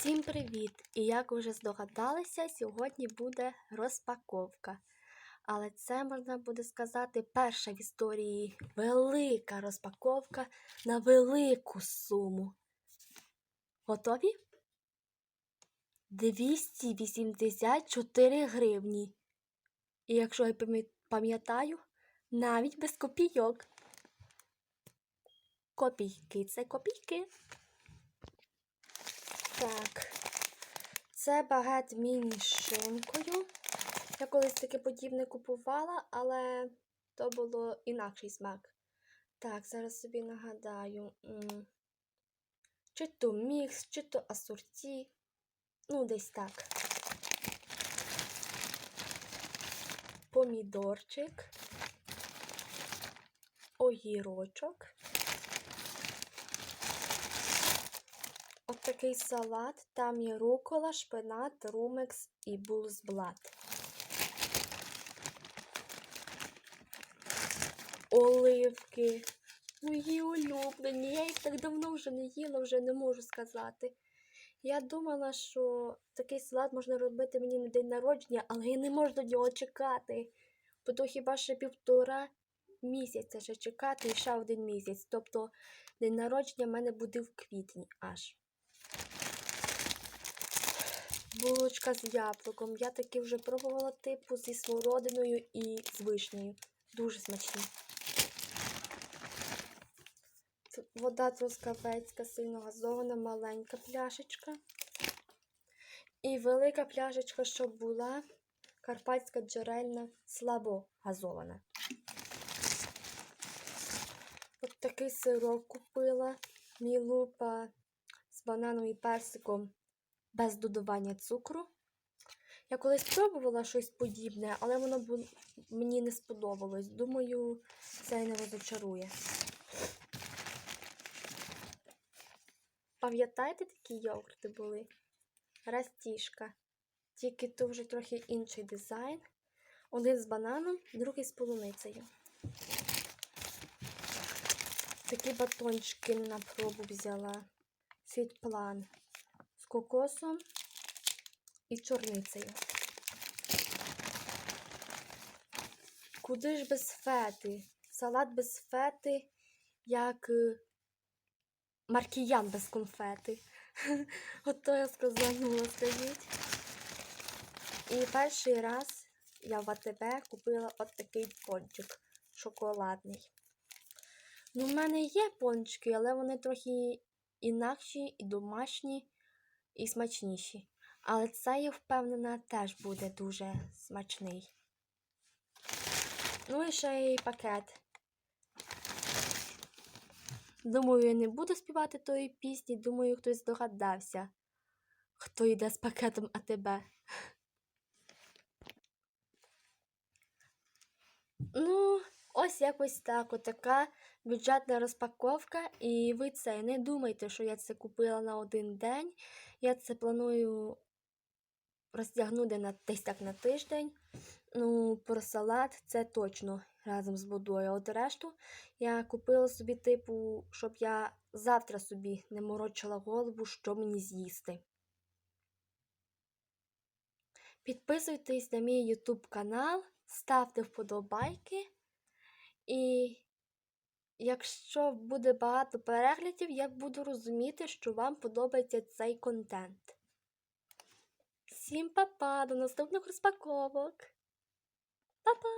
Всім привіт! І як вже здогадалися, сьогодні буде розпаковка. Але це можна буде сказати перша в історії велика розпаковка на велику суму. Готові? 284 гривні. І якщо я пам'ятаю, навіть без копійок. Копійки це копійки. Так. Це багет міні з шинкою. Я колись таке подібне купувала, але то було інакший смак. Так, зараз собі нагадаю. Чи то мікс, чи то асорті. Ну, десь так. Помідорчик. Огірочок. От такий салат. Там є рукола, шпинат, румекс і булзблат. Оливки. Мої улюблені. Я їх так давно вже не їла, вже не можу сказати. Я думала, що такий салат можна робити мені на день народження, але я не можу до нього чекати. Бо то хіба ще півтора місяця ще чекати і ще один місяць. Тобто день народження в мене буде в квітні аж. Булочка з яблуком. Я таки вже пробувала типу зі смородиною і з вишнею. Дуже смачні. Вода трускавецька, сильно газована, маленька пляшечка. І велика пляшечка, щоб була карпатська джерельна, слабо газована. От такий сирок купила. Мілупа з бананом і персиком без додавання цукру. Я колись пробувала щось подібне, але воно бу- мені не сподобалось. Думаю, це не розочарує. Пам'ятаєте, такі йогурти були? Растішка. Тільки то вже трохи інший дизайн. Один з бананом, другий з полуницею. Такі батончики на пробу взяла. Фітплан з кокосом і чорницею. Куди ж без фети? Салат без фети, як е, маркіян без конфети. Ото я сказанула, скажіть. І перший раз я в АТБ купила от такий пончик шоколадний. Ну, в мене є пончики, але вони трохи інакші і домашні, і смачніші. Але це, я впевнена, теж буде дуже смачний. Ну і ще й пакет. Думаю, я не буду співати тої пісні, думаю, хтось здогадався, хто йде з пакетом АТБ. Ну, ось якось так. Отака бюджетна розпаковка. І ви це не думайте, що я це купила на один день. Я це планую розтягнути на десь так на тиждень. Ну, про салат це точно разом з водою. От решту я купила собі, типу, щоб я завтра собі не морочила голову, що мені з'їсти. Підписуйтесь на мій YouTube канал, ставте вподобайки. І якщо буде багато переглядів, я буду розуміти, що вам подобається цей контент. Всім па-па, до наступних розпаковок! Па-па!